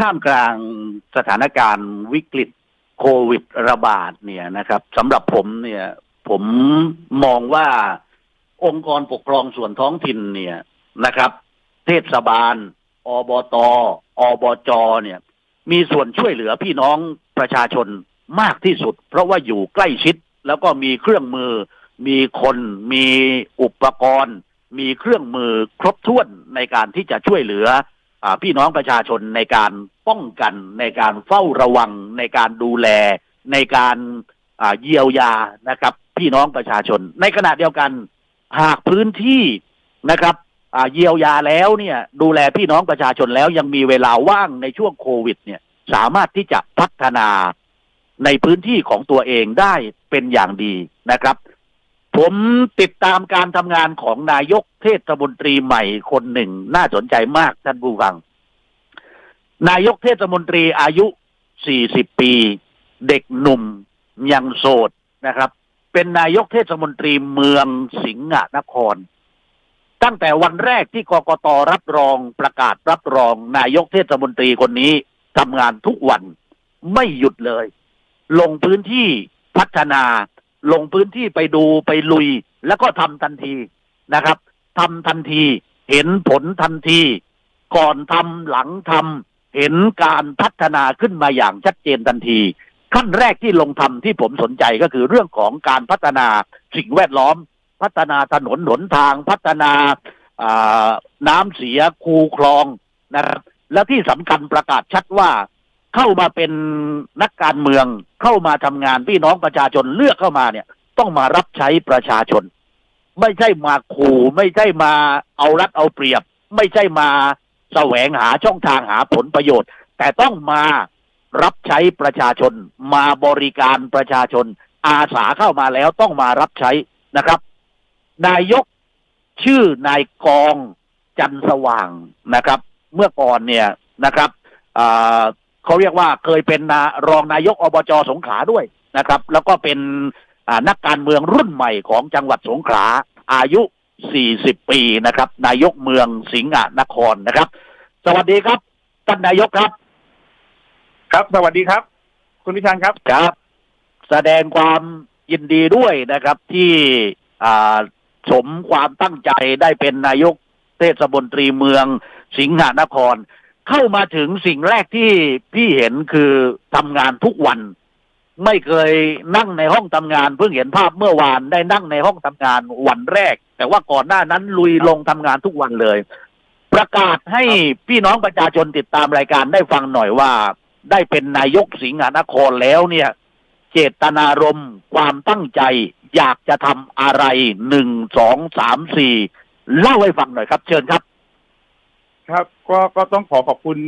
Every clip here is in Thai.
ท่ามกลางสถานการณ์วิกฤตโควิดระบาดเนี่ยนะครับสำหรับผมเนี่ย ผมมองว่าองค์กรปกครองส่วนท้องถิ่นเนี่ยนะครับ เทศบาล อบต อบจเนี่ย มีส่วนช่วยเหลือพี่น้องประชาชนมากที่สุด เพราะว่าอยู่ใกล้ชิดแล้วก็มีเครื่องมือ มีคนมีอุปกรณ์ มีเครื่องมือครบถ้วนในการที่จะช่วยเหลือ พี่น้องประชาชนในการป้องกันในการเฝ้าระวังในการดูแล ในการเยียวยานะครับ พี่น้องประชาชน ในขณะเดียวกัน หากพื้นที่นะครับเยียวยาแล้วเนี่ย ดูแลพี่น้องประชาชนแล้วยังมีเวลาว่างในช่วงโควิด เนี่ย สามารถที่จะพัฒนาในพื้นที่ของตัวเองได้เป็นอย่างดีนะครับ ผมติดตามการทำงานของนายกเทศมนตรีใหม่คนหนึ่ง น่าสนใจมากท่านผู้ฟัง นายกเทศมนตรีอายุ 40 ปี เด็กหนุ่มยังโสดนะครับ เป็นนายกเทศมนตรีเมืองสิงห์นคร ตั้งแต่วันแรกที่กกตรับรองประกาศรับรอง นายกเทศมนตรีคนนี้ทำงานทุกวันไม่หยุดเลย ลงพื้นที่พัฒนา ลงพื้นที่ไปดูไปลุย แล้วก็ทำทันทีนะครับทำทันทีเห็นผลทันที ก่อนทำหลังทำเห็นการพัฒนาขึ้นมาอย่างชัดเจนทันที ขั้นแรกที่ลงทำที่ผมสนใจก็คือเรื่องของการพัฒนาสิ่งแวดล้อม พัฒนาถนนหนทาง พัฒนาน้ำเสียคูคลองนะครับ แล้วที่สำคัญประกาศชัดว่า เข้ามาเป็นนักการเมือง เข้ามาทำงานพี่น้องประชาชนเลือกเข้ามาเนี่ย ต้องมารับใช้ประชาชน ไม่ใช่มาขู่ไม่ใช่มาเอารัดเอาเปรียบ ไม่ใช่มาแสวงหาช่องทางหาผลประโยชน์ แต่ต้องมารับใช้ประชาชน มาบริการประชาชน อาสาเข้ามาแล้วต้องมารับใช้นะครับ นายกชื่อนายกองจันสว่างนะครับ เมื่อก่อนเนี่ยนะครับอ่า เขาเรียกว่าเคยเป็นนารองนายกอบจสงขลาด้วยนะครับ แล้วก็เป็นอ่านักการเมืองรุ่นใหม่ของจังหวัดสงขลาอายุ 40 ปีนะครับ นายกเมืองสิงห์นครนะครับ สวัสดีครับท่านนายกครับ ครับ สวัสดีครับ คุณพิชันครับครับ แสดงความยินดีด้วยนะครับที่อ่าสมความตั้งใจได้เป็นนายกเทศมนตรีเมืองสิงหนคร เข้ามาถึงสิ่งแรกที่พี่เห็นคือทำงานทุกวัน ไม่เคยนั่งในห้องทำงาน เพิ่งเห็นภาพเมื่อวานได้นั่งในห้องทำงานวันแรก แต่ว่าก่อนหน้านั้นลุยลงทำงานทุกวันเลย ประกาศให้พี่น้องประชาชนติดตามรายการได้ฟังหน่อยว่า ได้เป็นนายกสิงหนครแล้วเนี่ย เจตนารมณ์ความตั้งใจ อยากจะทำอะไรหนึ่งสองสามสี่เล่าให้ฟังหน่อยครับ เชิญครับ ครับ ก็ก็ต้องขอขอบคุณ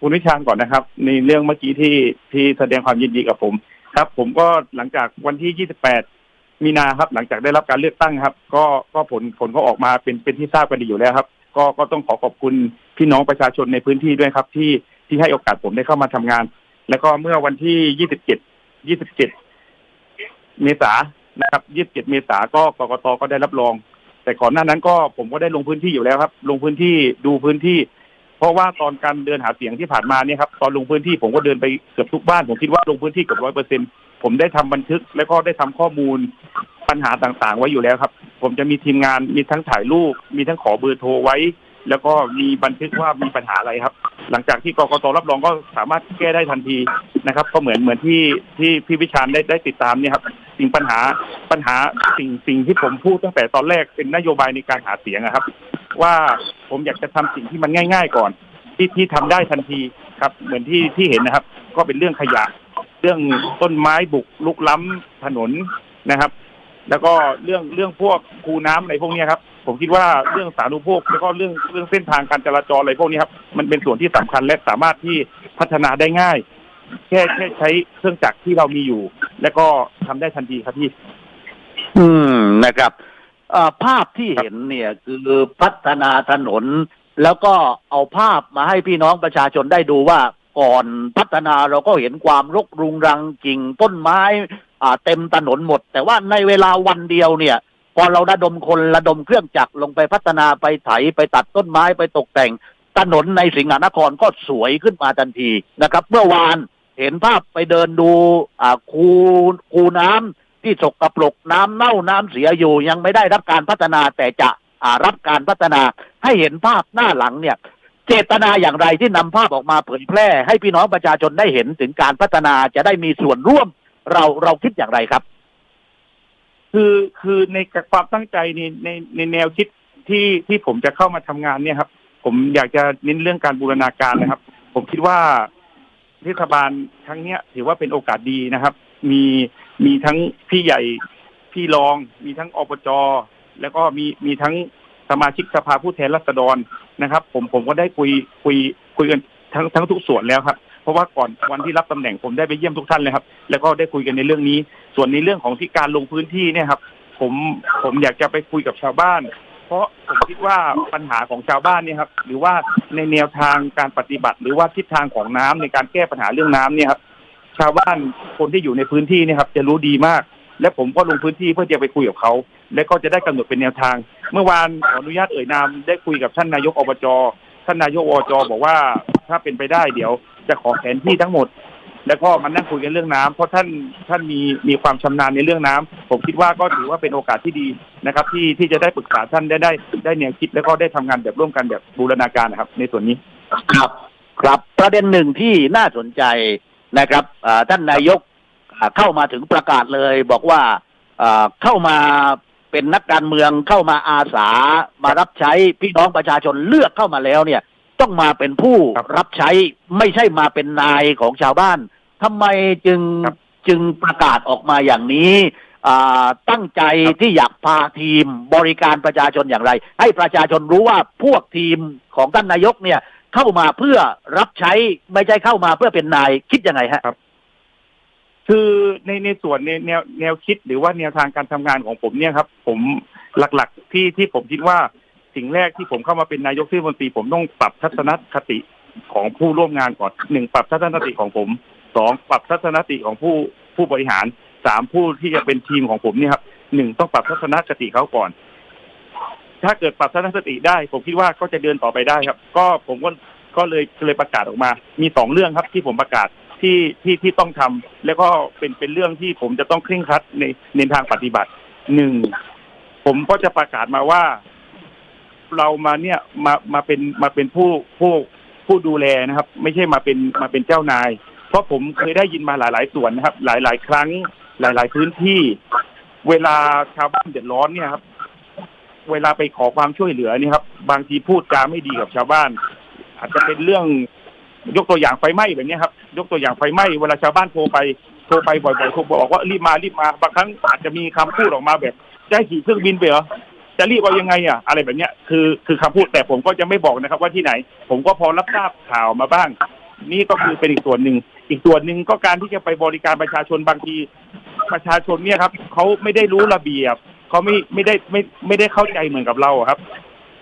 คุณวิชานก่อนนะครับ ในเรื่องเมื่อกี้ที่ที่แสดงความยินดีกับผม ครับ ผมก็หลังจากวันที่ 28 มีนาครับ หลังจากได้รับการเลือกตั้งครับ ก็ก็ผลผลก็ออกมาเป็นเป็นที่ทราบกันดีอยู่แล้วครับ ก็ก็ต้องขอขอบคุณพี่น้องประชาชนในพื้นที่ด้วยครับ ที่ที่ให้โอกาสผมได้เข้ามาทำงาน แล้วก็เมื่อวันที่ 27 27 เมษานะครับ 27 เมษาก็กกตก็ได้รับรอง แต่ก่อนหน้านั้นก็ผมก็ได้ลงพื้นที่อยู่แล้วครับ ลงพื้นที่ดูพื้นที่ เพราะว่าตอนการเดินหาเสียงที่ผ่านมาเนี่ยครับตอนลงพื้นที่ผมก็เดินไปเกือบทุกบ้านผมคิดว่าลงพื้นที่เกือบร้อยเปอร์เซ็นผมได้ทำบันทึกแล้วก็ได้ทำข้อมูลปัญหาต่างๆ ไว้อยู่แล้วครับ ผมจะมีทีมงานมีทั้งถ่ายรูปมีทั้งขอเบอร์โทรไว้ แล้วก็มีบันทึกว่ามีปัญหาอะไรครับ หลังจากที่กรกตรับรองก็สามารถแก้ได้ทันทีนะครับ ก็เหมือนเหมือนที่ที่พี่วิชาญได้ได้ติดตามเนี่ยครับสิ่งปัญหาปัญหาสิ่งสิ่งที่ผมพูดตั้งแต่ตอนแรกเป็นนโยบายในการหาเสียงอะครับ ว่าผมอยากจะทำสิ่งที่มันง่าย ๆ ก่อน ที่ที่ทำได้ทันทีครับ เหมือนที่ที่เห็นนะครับ ก็เป็นเรื่องขยะ เรื่องต้นไม้บุกลุกล้ำถนนนะครับ แล้วก็เรื่องเรื่องพวกคูน้ำอะไรพวกนี้ครับ ผมคิดว่าเรื่องสาธารณูปโภคแล้วก็เรื่องเรื่องเส้นทางการจราจรอะไรพวกนี้ครับมันเป็นส่วนที่สำคัญและสามารถที่พัฒนาได้ง่าย แค่แค่ใช้เครื่องจักรที่เรามีอยู่ แล้วก็ทำได้ทันทีครับพี่ อืมนะครับ ภาพที่เห็นเนี่ยคือพัฒนาถนน แล้วก็เอาภาพมาให้พี่น้องประชาชนได้ดูว่าก่อนพัฒนาเราก็เห็นความรกรุงรังกิ่งต้นไม้อ่าเต็มถนนหมด แต่ว่าในเวลาวันเดียวเนี่ย พอเราระดมคนระดมเครื่องจักรลงไปพัฒนาไปไถไปตัดต้นไม้ไปตกแต่ง ถนนในสิงหนครก็สวยขึ้นมาทันทีนะครับ เมื่อวานเห็นภาพไปเดินดูอ่าคูคูน้ำ ที่สกรปรกน้ำเน่าน้ำเสียอยู่ยังไม่ได้รับการพัฒนาแต่จะรับการพัฒนาให้เห็นภาพหน้าหลังเนี่ย เจตนาอย่างไรที่นำภาพออกมาเผยแพร่ ให้พี่น้องประชาชนได้เห็นถึงการพัฒนาจะได้มีส่วนร่วมเราเราคิดอย่างไรครับ คือคือในความตั้งใจในในในแนวคิดที่ที่ผมจะเข้ามาทำงานเนี่ยครับ ผมอยากจะเน้นเรื่องการบูรณาการนะครับ ผมคิดว่าเทศบาลครั้งเนี้ยถือว่าเป็นโอกาสดีนะครับ มี มีทั้งพี่ใหญ่พี่รอง มีทั้งอบจแล้วก็มีมีทั้งสมาชิกสภาผู้แทนราษฎรนะครับ ผมผมก็ได้คุยคุยคุยกันทั้งทั้งทุกส่วนแล้วครับ เพราะว่าก่อนวันที่รับตำแหน่งผมได้ไปเยี่ยมทุกท่านเลยครับ แล้วก็ได้คุยกันในเรื่องนี้ ส่วนในเรื่องของที่การลงพื้นที่เนี่ยครับ ผมผมอยากจะไปคุยกับชาวบ้าน เพราะผมคิดว่าปัญหาของชาวบ้านเนี่ยครับ หรือว่าในแนวทางการปฏิบัติ หรือว่าทิศทางของน้ำในการแก้ปัญหาเรื่องน้ำเนี่ยครับ ชาวบ้านคนที่อยู่ในพื้นที่เนี่ยครับ จะรู้ดีมาก และผมก็ลงพื้นที่เพื่อจะไปคุยกับเขา และก็จะได้กำหนดเป็นแนวทาง เมื่อวานขออนุญาตเอ่ยนามได้คุยกับท่านนายกอบจท่านนายกอบจบอกว่าถ้าเป็นไปได้เดี๋ยว จะขอแผนที่ทั้งหมด แล้วก็มานั่งคุยกันเรื่องน้ำเพราะท่านท่านมีมีความชำนาญในเรื่องน้ำผมคิดว่าก็ถือว่าเป็นโอกาสที่ดีนะครับ ที่ที่จะได้ปรึกษาท่านได้ได้ได้แนวคิดแล้วก็ได้ทำงานแบบร่วมกันแบบบูรณาการนะครับ ในส่วนนี้ครับ ครับประเด็นหนึ่งที่น่าสนใจ นะครับอ่าท่านนายกอ่าเข้ามาถึงประกาศเลย บอกว่าอ่าเข้ามาเป็นนักการเมืองเข้ามาอาสามารับใช้พี่น้องประชาชนเลือกเข้ามาแล้วเนี่ย ต้องมาเป็นผู้ครับรับใช้ไม่ใช่มาเป็นนายของชาวบ้านทำไมจึงครับจึงประกาศออกมาอย่างนี้อ่าตั้งใจที่อยากพาทีมบริการประชาชนอย่างไร ให้ประชาชนรู้ว่าพวกทีมของท่านนายกเนี่ย เข้ามาเพื่อรับใช้ไม่ใช่เข้ามาเพื่อเป็นนายคิดยังไงฮะครับ คือในในส่วนในแนวแนวคิดหรือว่าแนวทางการทำงานของผมเนี่ยครับ ผมหลักๆที่ที่ผมคิดว่าสิ่งแรกที่ผมเข้ามาเป็นนายกเทศมนตรีผมต้องปรับทัศนคติของผู้ร่วมงานก่อนหนึ่งปรับทัศนคติของผมสองปรับทัศนคติของผู้ผู้บริหารสามผู้ที่จะเป็นทีมของผมเนี่ยครับหนึ่งต้องปรับทัศนคติเขาก่อน ถ้าเกิดปรับทัศนคติได้ ผมคิดว่าก็จะเดินต่อไปได้ครับ ก็ผมก็ก็เลยเลยประกาศออกมา มีสองเรื่องครับที่ผมประกาศที่ที่ที่ต้องทำแล้วก็เป็นเป็นเรื่องที่ผมจะต้องเคร่งครัดในในทางปฏิบัติหนึ่งผมก็จะประกาศมาว่า เรามาเนี่ยมามาเป็นมาเป็นผู้ผู้ผู้ดูแลนะครับ ไม่ใช่มาเป็นมาเป็นเจ้านาย เพราะผมเคยได้ยินมาหลาย ๆ ส่วนนะครับ หลาย ๆ ครั้ง หลาย ๆ พื้นที่ เวลาชาวบ้านเดือดร้อนเนี่ยครับ เวลาไปขอความช่วยเหลือนี่ครับ บางทีพูดจาไม่ดีกับชาวบ้าน อาจจะเป็นเรื่องยกตัวอย่างไฟไหม้แบบนี้ครับ ยกตัวอย่างไฟไหม้เวลาชาวบ้านโทรไปโทรไปบ่อยๆโทรบอกว่ารีบมารีบมาบางครั้งอาจจะมีคำพูดออกมาแบบจะขี่เครื่องบินไปเหรอจะรีบเอายังไงอะอะไรแบบเนี้ยคือคือคำพูดแต่ผมก็จะไม่บอกนะครับ ว่าที่ไหน ผมก็พอรับทราบข่าวมาบ้าง นี่ก็คือเป็นอีกส่วนหนึ่ง อีกส่วนหนึ่งก็การที่จะไปบริการประชาชนบางที ประชาชนเนี่ยครับเขาไม่ได้รู้ระเบียบ เขาไม่ไม่ได้ไม่ไม่ได้เข้าใจเหมือนกับเราอะครับ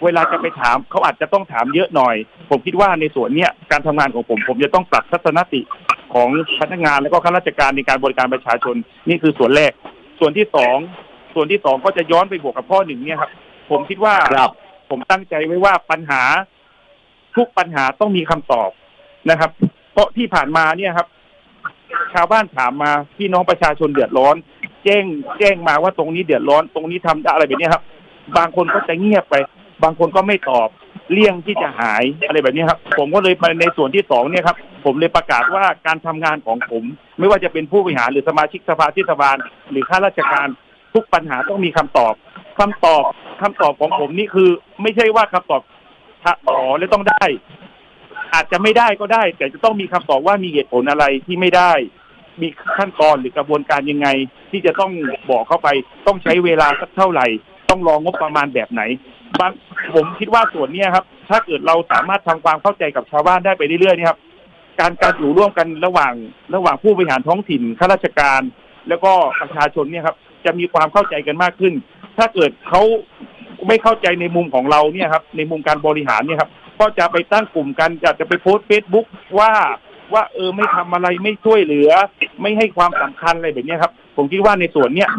เวลาจะไปถามเขาอาจจะต้องถามเยอะหน่อย ผมคิดว่าในส่วนเนี้ยการทำงานของผม ผมจะต้องปรับทัศนคติของพนักงานและก็ข้าราชการในการบริการประชาชนนี่คือส่วนแรก ส่วนที่สองส่วนที่สองก็จะย้อนไปบวกกับข้อหนึ่งเนี่ยครับ ผมคิดว่าครับผมตั้งใจไว้ว่าปัญหาทุกปัญหาต้องมีคำตอบนะครับ เพราะที่ผ่านมาเนี่ยครับ ชาวบ้านถามมาพี่น้องประชาชนเดือดร้อน แจ้งแจ้งมาว่าตรงนี้เดือดร้อนตรงนี้ทำได้อะไรแบบนี้ครับ บางคนก็จะเงียบไป บางคนก็ไม่ตอบเลี่ยงที่จะหายอะไรแบบนี้ครับ ผมก็เลยในส่วนที่สองเนี่ยครับ ผมเลยประกาศว่าการทำงานของผม ไม่ว่าจะเป็นผู้บริหารหรือสมาชิกสภาเทศบาล หรือข้าราชการทุกปัญหาต้องมีคำตอบคำตอบคำตอบของผมนี่คือ ไม่ใช่ว่าคำตอบถ้าอ๋อแล้วต้องได้ อาจจะไม่ได้ก็ได้ แต่จะต้องมีคำตอบว่ามีเหตุผลอะไรที่ไม่ได้ มีขั้นตอนหรือกระบวนการยังไง ที่จะต้องบอกเข้าไป ต้องใช้เวลาสักเท่าไหร่ ต้องรองบประมาณแบบไหนบางผมคิดว่าส่วนเนี้ยครับ ถ้าเกิดเราสามารถทำความเข้าใจกับชาวบ้านได้ไปเรื่อยๆนี่ครับการการอยู่ร่วมกันระหว่างระหว่างผู้บริหารท้องถิ่นข้าราชการ แล้วก็ประชาชนเนี่ยครับ จะมีความเข้าใจกันมากขึ้น ถ้าเกิดเขาไม่เข้าใจในมุมของเราเนี่ยครับ ในมุมการบริหารเนี่ยครับ ก็จะไปตั้งกลุ่มกันจะจะไปโพสต์เฟซบุ๊กว่า ว่าเออไม่ทำอะไรไม่ช่วยเหลือ ไม่ให้ความสำคัญอะไรแบบนี้ครับ ผมคิดว่าในส่วนเนี้ย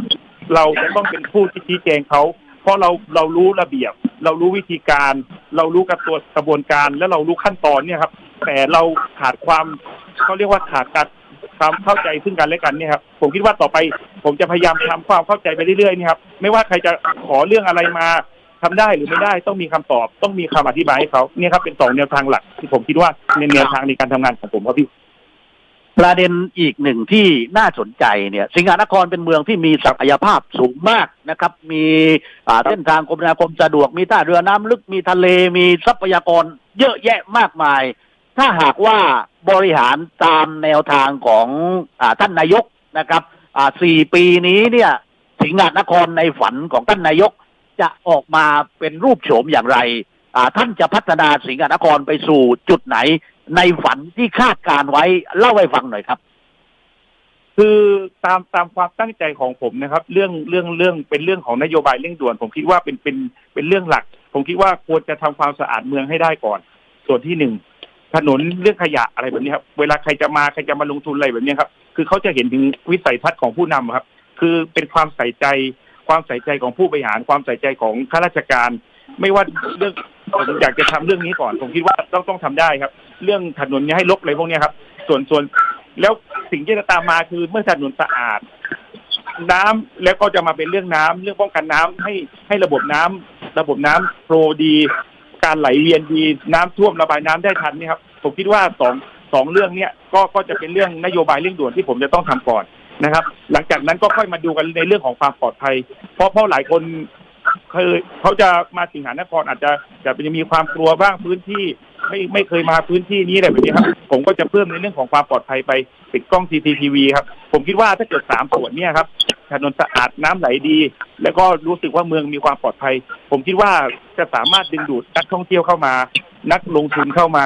เราจะต้องเป็นผู้ที่ชี้แจงเขาเพราะเราเรารู้ระเบียบ เรารู้วิธีการ เรารู้กระตัวกระบวนการและเรารู้ขั้นตอนเนี่ยครับ แต่เราขาดความเขาเรียกว่าขาดการความเข้าใจซึ่งกันและกันเนี่ยครับผมคิดว่าต่อไป ผมจะพยายามทำความเข้าใจไปเรื่อยๆนี่ครับไม่ว่าใครจะขอเรื่องอะไรมา ทำได้หรือไม่ได้ต้องมีคำตอบต้องมีคำอธิบายให้เขาเนี่ยครับเป็นสองแนวทางหลักที่ผมคิดว่าในแนวทางในการทำงานของผมครับพี่ประเด็นอีกหนึ่งที่น่าสนใจเนี่ย สิงหานครเป็นเมืองที่มีศักยภาพสูงมากนะครับ มีอ่าเส้นทางคมนาคมสะดวกมีท่าเรือน้ำลึกมีทะเลมีทรัพยากรเยอะแยะมากมาย ถ้าหากว่าบริหารตามแนวทางของอาท่านนายกนะครับอ่าสี่ปีนี้เนี่ย สิงหานครในฝันของท่านนายก จะออกมาเป็นรูปโฉมอย่างไร ท่านจะพัฒนาสิงหานครไปสู่จุดไหน ในฝันที่คาดการไว้เล่าให้ฟังหน่อยครับ คือตามตามความตั้งใจของผมนะครับ เรื่องเรื่องเรื่องเป็นเรื่องของนโยบายเร่งด่วน ผมคิดว่าเป็นเป็นเป็นเรื่องหลัก ผมคิดว่าควรจะทำความสะอาดเมืองให้ได้ก่อน ส่วนที่หนึ่งถนนเรื่องขยะอะไรแบบนี้ครับ เวลาใครจะมาใครจะมาลงทุนอะไรแบบนี้ครับ คือเขาจะเห็นถึงวิสัยทัศน์ของผู้นำครับ คือเป็นความใส่ใจ ความใส่ใจของผู้บริหารความใส่ใจของข้าราชการ ไม่ว่าเรื่องผมอยากจะทำเรื่องนี้ก่อนผมคิดว่าต้องต้องทำได้ครับ เรื่องถนนนี่ยให้ลบอะไรพวกนี้ครับ ส่วนส่วนแล้วสิ่งที่จะตามมาคือเมื่อถนนสะอาด น้ำแล้วก็จะมาเป็นเรื่องน้ำเรื่องป้องกันน้ำให้ให้ระบบน้ำระบบน้ำโปรดี การไหลเวียนดีน้ำท่วมระบายน้ำได้ทันนี่ครับผมคิดว่าสองสองเรื่องเนี้ยก็ก็จะเป็นเรื่องนโยบายเร่งด่วนที่ผมจะต้องทำก่อน นะครับ หลังจากนั้นก็ค่อยมาดูกันในเรื่องของความปลอดภัย เพราะเพราะหลายคนเคยเขาจะมาสิงหานครอาจจะจะมีความกลัวบ้างพื้นที่ ไม่ไม่เคยมาพื้นที่นี้อะไรแบบนี้ครับ ผมก็จะเพิ่มในเรื่องของความปลอดภัยไปติดกล้อง CCTV ครับ ผมคิดว่าถ้าเกิดสามส่วนเนี่ยครับถนนสะอาดน้ำไหลดี แล้วก็รู้สึกว่าเมืองมีความปลอดภัย ผมคิดว่าจะสามารถดึงดูดนักท่องเที่ยวเข้ามา นักลงทุนเข้ามา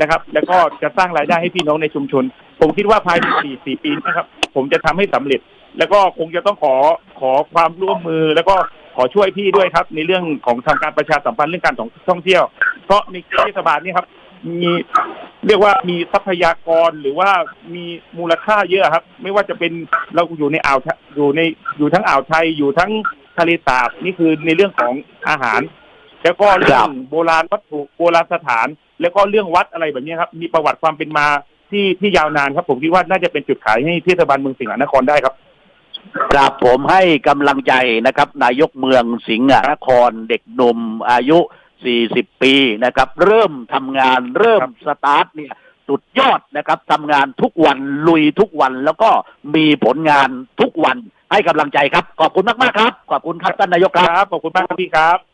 นะครับ แล้วก็จะสร้างรายได้ให้พี่น้องในชุมชน ผมคิดว่าภายในสี่สี่ปีนะครับ ผมจะทำให้สำเร็จ แล้วก็คงจะต้องขอขอความร่วมมือ แล้วก็ขอช่วยพี่ด้วยครับ ในเรื่องของทำการประชาสัมพันธ์เรื่องการท่องเที่ยว เพราะในเทศบาลนี่ครับ มีเรียกว่ามีทรัพยากรหรือว่ามีมูลค่าเยอะครับ ไม่ว่าจะเป็นเราอยู่ในอ่าวไทอยู่ในอยู่ทั้งอ่าวไทยอยู่ทั้งทะเลสาบนี่คือในเรื่องของอาหาร แล้วก็เรื่องโบราณวัตถุโบราณสถาน แล้วก็เรื่องวัดอะไรแบบนี้ครับ มีประวัติความเป็นมา ที่ที่ยาวนานครับ ผมคิดว่าน่าจะเป็นจุดขายให้เทศบาลเมืองสิงห์นครได้ครับครับผมให้กำลังใจนะครับ นายกเมืองสิงหนครเด็กหนุ่มอายุ 40 ปีนะครับ เริ่มทำงานเริ่มครับสตาร์ทเนี่ยสุดยอดนะครับทำงานทุกวันลุยทุกวันแล้วก็มีผลงานทุกวันให้กำลังใจครับ ขอบคุณมาก ๆ ครับ ขอบคุณครับท่านนายกคครับรับ ขอบคุณมากครับพี่ครับ